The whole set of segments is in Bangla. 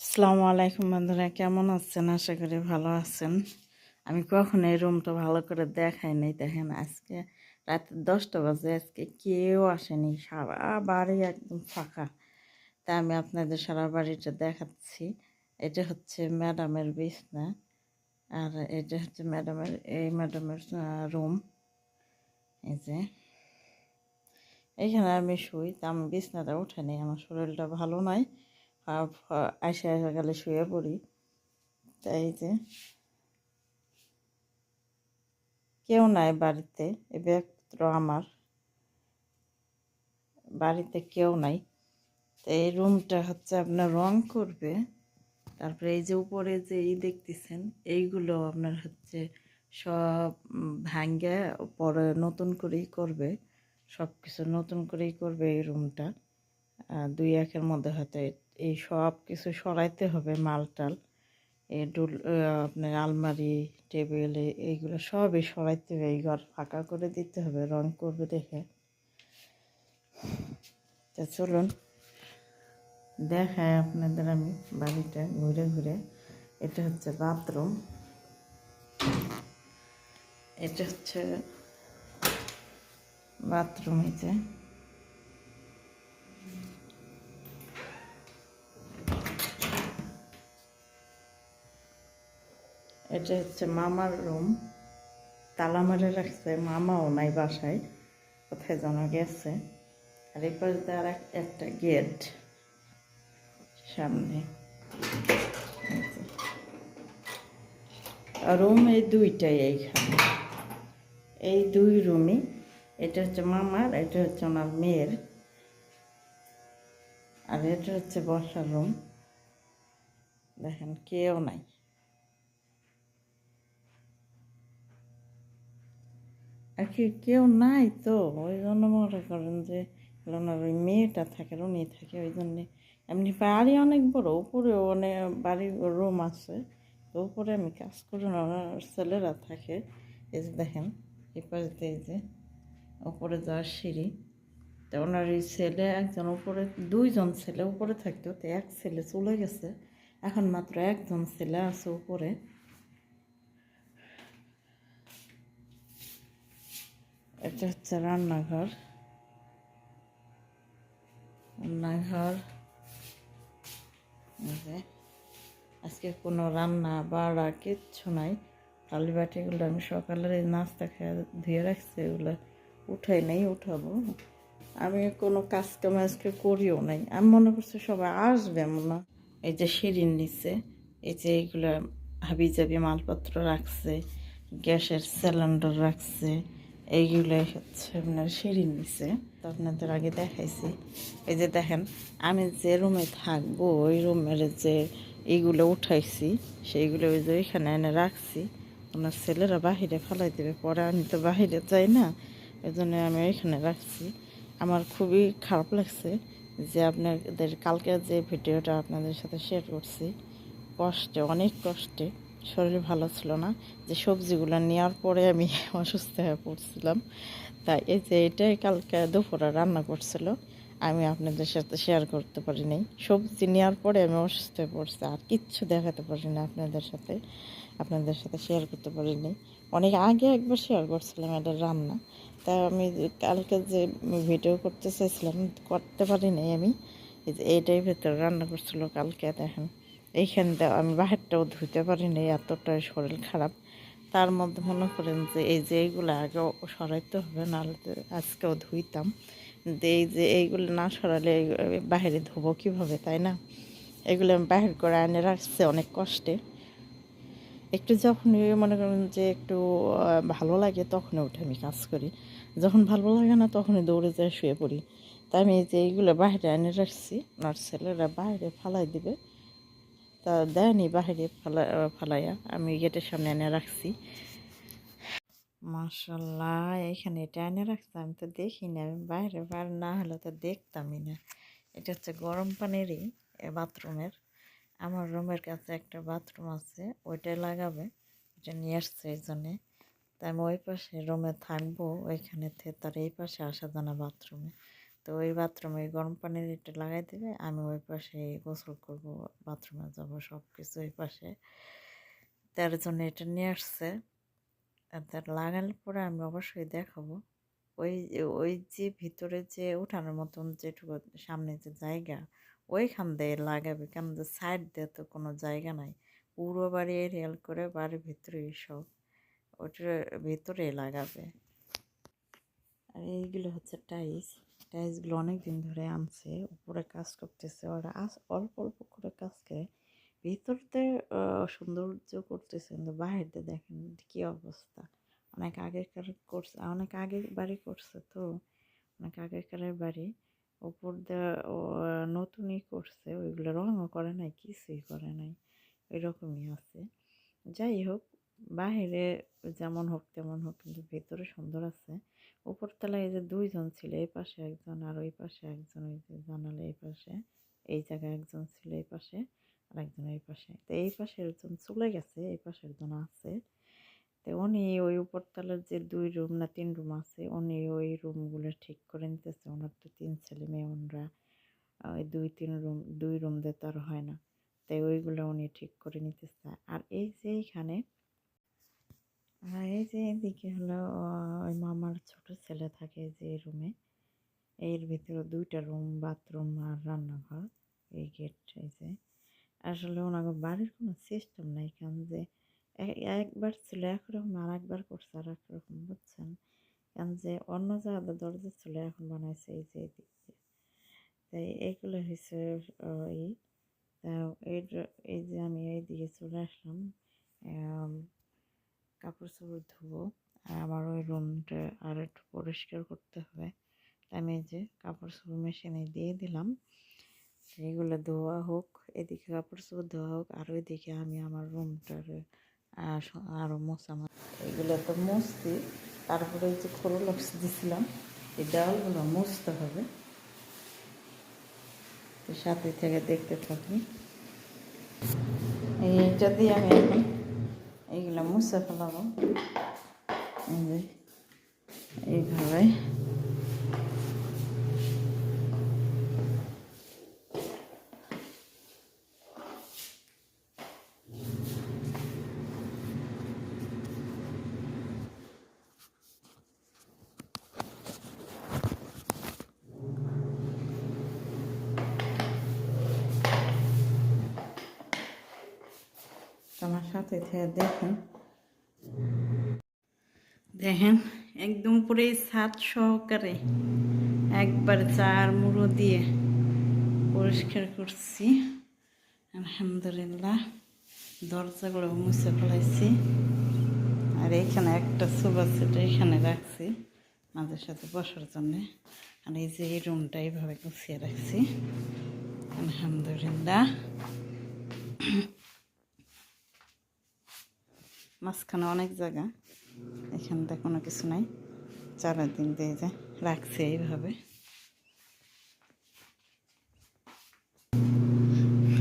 আসসালামু আলাইকুম বন্ধুরা, কেমন আছেন? আশা করি ভালো আছেন। আমি কখন এই রুমটা ভালো করে দেখাই নাই। দেখেন আজকে রাত দশটা বাজে, আজকে কেউ আসেনি। সারা বাড়ি একদম ফাঁকা। তা আমি আপনাদের সারা বাড়িটা দেখাচ্ছি। এটা হচ্ছে ম্যাডামের বিছনা। আর এটা হচ্ছে ম্যাডামের, এই ম্যাডামের রুম। এই যে। এইখানে আমি শুই। তা আমি বিছনাটা উঠে নিই। আমার শরীরটা ভালো নয় আসে আসা গেলে শুয়ে পড়ি। তাই যে কেউ নাই বাড়িতে, এ ব্যাগপত্র আমার। বাড়িতে কেউ নাই। তো এই রুমটা হচ্ছে আপনার রং করবে। তারপরে এই যে উপরে যে এই দেখতেছেন, এইগুলো আপনার হচ্ছে সব ভাঙ্গে পরে নতুন করেই করবে। সব কিছু নতুন করেই করবে এই রুমটা দুই একের মধ্যে হয়তো এই সব কিছু সরাইতে হবে মাল টাল এই ডুল আপনার আলমারি, টেবিল এইগুলো সবই সরাইতে হবে, এই ঘর ফাঁকা করে দিতে হবে, রং করবে দেখে। তা চলুন দেখায় আপনাদের আমি বাড়িটা ঘুরে ঘুরে। এটা হচ্ছে বাথরুম। এটা হচ্ছে বাথরুম এটা হচ্ছে মামার রুম। তালা মারে রাখছে মামাও নাই বাসায়, কোথায় যেন গেছে। আর এই পাশে আর একটা গেট সামনে। রুম এই দুইটাই এইখানে। এই দুই রুমই, এটা হচ্ছে মামার, এটা হচ্ছে ওনার মেয়ের। আর এটা হচ্ছে বসার রুম। দেখেন কেউ নাই। আর কি, কেউ নাই তো, ওই জন্য মনে করেন যে ওনার ওই মেয়েটা থাকে উনি থাকে, ওই জন্যে এমনি বাড়ি অনেক বড় উপরে অনেক, বাড়ির রুম আছে, তো উপরে আমি কাজ করি না ওনার ছেলেরা থাকে, এই যে দেখেন, এই পাশে এই যে, উপরে যাওয়ার সিঁড়ি, তো ওনার এই ছেলে একজন উপরে, দুইজন ছেলে উপরে থাকতো, তো এক ছেলে চলে গেছে, এখন মাত্র একজন ছেলে আছে উপরে। এটা হচ্ছে রান্নাঘর। রান্নাঘর। আজকে কোনো রান্না, বাড়া, কিচ্ছু নাই। থালি বাটিগুলো আমি সকালের এই নাস্তা খেয়ে ধুয়ে রাখছি, এগুলো উঠাই নাই, উঠাবো। আমি কোনো কাজ কাম আজকে করিও নাই। আমি মনে করছি সবাই আসবে মনে এই যে সিঁড়ির নিচে এই যে এইগুলো হাবি জাবি মালপত্র রাখছে, গ্যাসের সিলিন্ডার রাখছে। এইগুলোই হচ্ছে আপনার সিঁড়ির নিচে। তো আপনাদের আগে দেখাইছি। এই যে দেখেন, আমি যে রুমে থাকব, ওই রুমের যে এইগুলো উঠাইছি, সেইগুলো ওই যে ওইখানে এনে রাখছি। ওনার ছেলেরা বাহিরে ফেলাই দেবে, পরে আমি তো বাহিরে যাই না ওই জন্য আমি ওইখানে রাখছি। আমার খুবই খারাপ লাগছে যে আপনাদের কালকে যে ভিডিওটা আপনাদের সাথে শেয়ার করছি, কষ্টে, অনেক কষ্টে। শরীর ভালো ছিল না, যে সবজিগুলো নেওয়ার পরে আমি অসুস্থ হয়ে পড়ছিলাম। তাই এই যে এটাই কালকে দুপুরে রান্না করছিল, আমি আপনাদের সাথে শেয়ার করতে পারি নাই সবজি নেওয়ার পরে আমি অসুস্থ হয়ে পড়ছি, আর কিচ্ছু দেখাতে পারি না আপনাদের সাথে আপনাদের সাথে শেয়ার করতে পারি নাই অনেক আগে একবার শেয়ার করছিলাম এটা রান্না। তাই আমি কালকে যে ভিডিও করতে চাইছিলাম, করতে পারি নাই আমি। এই যে এইটাই ভেতরে রান্না করছিল কালকে, দেখেন। এইখানটা আমি বাহিরটাও ধুতে পারিনি এতটাই শরীর খারাপ। তার মধ্যে মনে করেন যে এই যে এইগুলো আগে সরাইতে হবে, নাহলে আজকেও ধুইতাম। এই যে এইগুলো না সরালে বাহিরে ধোবো কীভাবে, তাই না? এগুলো আমি বাহির করে এনে রাখছে অনেক কষ্টে। একটু যখন মনে করেন যে একটু ভালো লাগে তখনই উঠে আমি কাজ করি। যখন ভালো লাগে না তখনই দৌড়ে যায় শুয়ে পড়ি। তাই আমি যে এইগুলো বাইরে এনে রাখছি আমার ছেলেরা বাইরে ফালাই দিবে। তা দেয়নি বাহিরে ফালা ফালাইয়া আমি গেটের সামনে এনে রাখছি। মাসাল্লাহ এখানে এটা এনে রাখছি, আমি তো দেখি না আমি বাইরে বাইরে না হলে তো দেখতামই না। এটা হচ্ছে গরম পানিরই বাথরুমের। আমার রুমের কাছে একটা বাথরুম আছে, ওইটাই লাগাবে, এটা নিয়ে আসছে এই জন্যে। তাই আমি ওই পাশে রুমে থাকব, ওইখানে তার এই পাশে আসা জানা বাথরুমে। তো ওই বাথরুমে গরম পানির এটা লাগাই দেবে, আমি ওই পাশে গোসল করব বাথরুমে যাব সব কিছু ওই পাশে। তার জন্য এটা নিয়ে আসছে। আর তার লাগানোর পরে আমি অবশ্যই দেখাবো। ওই ওই যে ভিতরে যে উঠানোর মতন যেটুকু সামনে যে জায়গা, ওইখান দিয়ে লাগাবে। কেন যে সাইড দিয়ে তো কোনো জায়গা নাই। পুরো বাড়ি রেল করে বাড়ির ভিতরেই সব। ওটার ভিতরে লাগাবে। আর এইগুলো হচ্ছে টাইলস টাইলসগুলো অনেক দিন ধরে আনছে। উপরে কাজ করতেছে ওরা। আস, অল্প অল্প করে কাজ করে। ভিতরতে সৌন্দর্য করতেছে কিন্তু বাইরে দেখেন কি অবস্থা। অনেক আগেকার করছে, অনেক আগে বাড়ি করছে তো। অনেক আগেকারের বাড়ি। দেওয়া নতুনই করছে। ওইগুলো রঙও করে নাই, কিছুই করে নাই। এরকমই আছে। যাই হোক বাইরে যেমন হোক তেমন হোক, কিন্তু ভেতরে সুন্দর আছে। উপরতলায় এই যে দুইজন ছিল, এই পাশে একজন আর ওই পাশে একজন, ওই যে জানালে এই পাশে, এই জায়গায় একজন ছিল এই পাশে আর একজন এই পাশে। তো এই পাশে একজন চলে গেছে, এই পাশে একজন আছে। তো উনি ওই উপরতলার যে দুই রুম না তিন রুম আছে, উনি ওই রুমগুলো ঠিক করে নিতেছে। ওনার তো তিন ছেলে মেয়ে, ওনরা ওই দুই, তিন রুম, দুই রুম দিয়ে তো আর হয় না। তাই ওইগুলো উনি ঠিক করে নিতেছে। আর এই যে এইখানে আর এই যে এদিকে হলো ওই মামার ছোট ছেলে থাকে যে রুমে এর ভিতরে দুইটা রুম বাথরুম আর রান্নাঘর এই গেট এই যে। আসলে ওনাকে বাড়ির কোনো সিস্টেম নাই কারণ যে একবার ছিল একরকম আর একবার করছে আর একরকম বুঝছেন? কারণ যে অন্য জায়গায় দরজা ছিল এখন বানাইছে এই যে এদিক তাই এইগুলো হয়েছে আহ, ই তা এই যে আমি এইদিকে চলে আসলাম কাপড় চোপড় ধুবো আর আমার ওই রুমটা আর একটু পরিষ্কার করতে হবে। আমি যে কাপড় চোপড় মেশিনে দিয়ে দিলাম। এগুলো ধোয়া হোক, এদিকে কাপড় চোপড় ধোয়া হোক, আর ওইদিকে আমি আমার রুমটার আরও মোছা এগুলো তো মুছছি। তারপরে যে খোলো লক্স দিছিলাম, এই ডালগুলো মুছতে হবে। তো সাথে থেকে দেখতে থাকি। এইটা দিয়ে আমি এখন এইগুলো মুছে ফেলাবো এই যে এইভাবে থেকে দেখেন। দেখেন, একদম পুরো ছাদ সহকারে একবার চার মুড়ো দিয়ে পরিষ্কার করছি। আলহামদুলিল্লাহ, দরজাগুলো মুছে ফেলাইছি। আর এইখানে একটা সোফা সেট এখানে রাখছি মাঝে সাথে বসার জন্যে। আর এই যে এই রুমটা এইভাবে গুছিয়ে রাখছি। আলহামদুলিল্লাহ। মাঝখানে অনেক জায়গা। এখানটা কোনো কিছু নাই। চারিদিক দিয়ে যে রাখছে এইভাবে।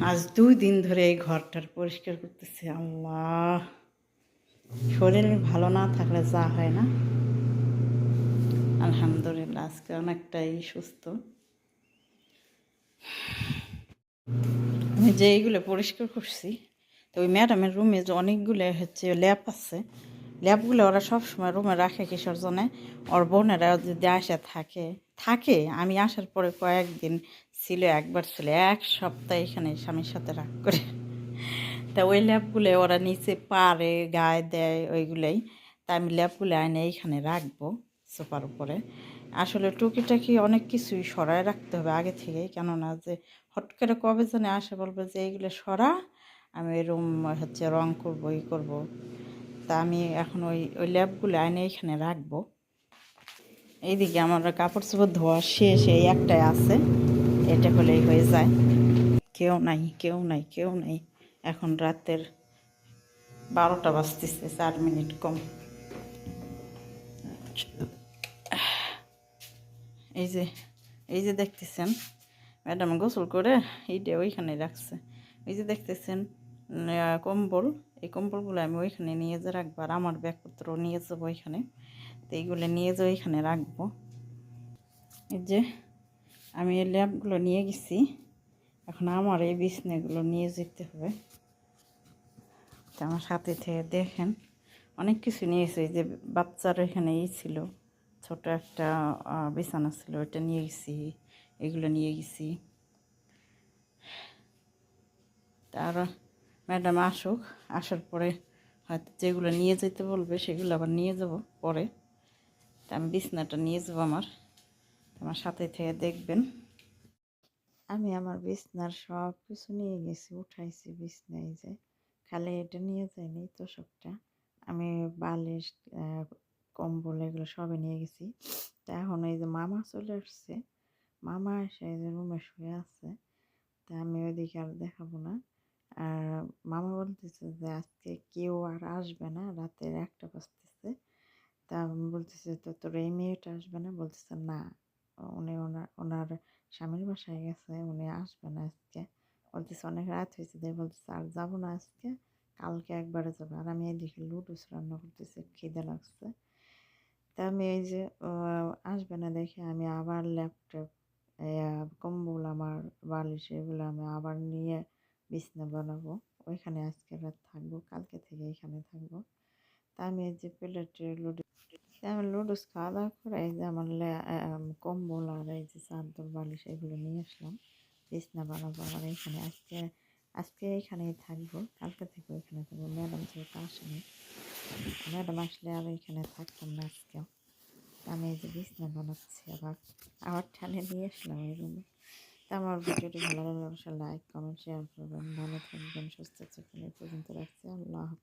আজ দুই দিন ধরে এই ঘরটার পরিষ্কার করতেছে। আল্লাহ। শরীর ভালো না থাকলে যা হয় না। আলহামদুলিল্লাহ, আজকে অনেকটাই সুস্থ। আমি যে এইগুলো পরিষ্কার করছি তো ওই ম্যাডামের রুমে যে অনেকগুলো হচ্ছে ল্যাপ আছে ল্যাপগুলো ওরা সবসময় রুমে রাখে কিসের জন্য? ওর বোনেরা যদি আসে থাকে থাকে, আমি আসার পরে কয়েকদিন ছিল, একবার ছিল, এক সপ্তাহ এখানে স্বামীর সাথে রাগ করে। তা ওই ল্যাপগুলো ওরা নিচে পারে গায়ে দেয়, ওইগুলোই। তা আমি ল্যাপগুলো আইনে এইখানে রাখব সোফার উপরে। আসলে টুকিটাকি অনেক কিছুই সরায় রাখতে হবে আগে থেকেই। কেননা যে হট করে কবে জানে আসে বলবে যে এইগুলো সরা আমি ওই রুম হচ্ছে রং করব, ই করব। তা আমি এখন ওই ওই ল্যাবগুলো আইনে এখানে রাখব। এইদিকে আমার কাপড় চোপড় ধোয়া শেষ, এই একটাই আছে। এটা হলেই হয়ে যায়। কেউ নাই কেউ নাই কেউ নাই। এখন রাতের বারোটা বাজতেছে, চার মিনিট কম। এই যে এই যে দেখতেছেন, ম্যাডাম গোসল করে, এইটা ওইখানে রাখছে। এই যে দেখতেছেন কম্বল। এই কম্বলগুলো আমি ওইখানে নিয়ে যে রাখব আর আমার ব্যাগপত্র নিয়ে যাব ওইখানে। তো এইগুলো নিয়ে যে ওইখানে রাখব। এই যে আমি এই ল্যাম্পগুলো নিয়ে গেছি। এখন আমার এই বিছনাগুলো নিয়ে যেতে হবে। তো আমার সাথে থেকে দেখেন, অনেক কিছু নিয়েছে এই যে বাচ্চার এখানে ই ছিল, ছোট একটা বিছানা ছিল ওটা নিয়ে গেছি, এগুলো নিয়ে গেছি। তার ম্যাডাম আসুক, আসার পরে হয়তো যেগুলো নিয়ে যেতে বলবে সেগুলো আবার নিয়ে যাব পরে। তা আমি বিছনাটা নিয়ে যাব আমার আমার সাথে থেকে দেখবেন। আমি আমার বিছনার সব কিছু নিয়ে গেছি, উঠাইছি বিছনায় যে। খালি এটা নিয়ে যাইনি তোষকটা আমি বালিশ কম্বল এগুলো সবই নিয়ে গেছি। তা এখন এই যে মামা চলে আসছে, মামা এসে এই যে রুমে শুয়ে আছে। তা আমি ওইদিকে আর দেখাবো না। আর মামা বলতেছে যে, আজকে কেউ আর আসবে না, রাতের একটা বাজতেছে। তা বলতেছে, তো তোর এই মেয়েটা আসবে না? বলতেছে, না। উনি ওনার ওনার স্বামীর বাসায় গেছে, উনি আসবে না আজকে। বলতেছে, অনেক রাত হয়েছে। দিয়ে বলতেছে, আর যাব না আজকে, কালকে একবারে যাব। আর আমি এদিকে লুডুস রান্না করতেছি, খিদে লাগছে। তা আমি এই যে আসবে না দেখে আমি আবার ল্যাপটপ কম্বল আমার, বালিশ এগুলো আমি আবার নিয়ে বিছনা বানাবো। ওইখানে আজকে রাত থাকব, কালকে থেকে এখানে থাকব। তা আমি এই যে প্লেটে লুডু আমি লুডুস খাওয়া দাওয়া করে এই যে আমার কম্বল আর এই যে চাদর, বালিশ এগুলো নিয়ে আসলাম। বিছনা বানাবো আবার এখানে। আজকে আজকে এখানেই থাকব। কালকে থেকে ওইখানে থাকব। ম্যাডাম যেহেতু আসেনি, ম্যাডাম আসলে আর এখানে থাকতাম না আজকে আমি এই যে বিছনা বানাচ্ছি আবার। আবার ঠানে নিয়ে আসলাম এই রুমে। আমার ভিডিওটি ভালো লাগলে অবশ্যই লাইক কমেন্ট শেয়ার করবেন। ভালো থাকবেন, সুস্থ থাকবেন। এই পর্যন্ত রাখছি। আল্লাহ।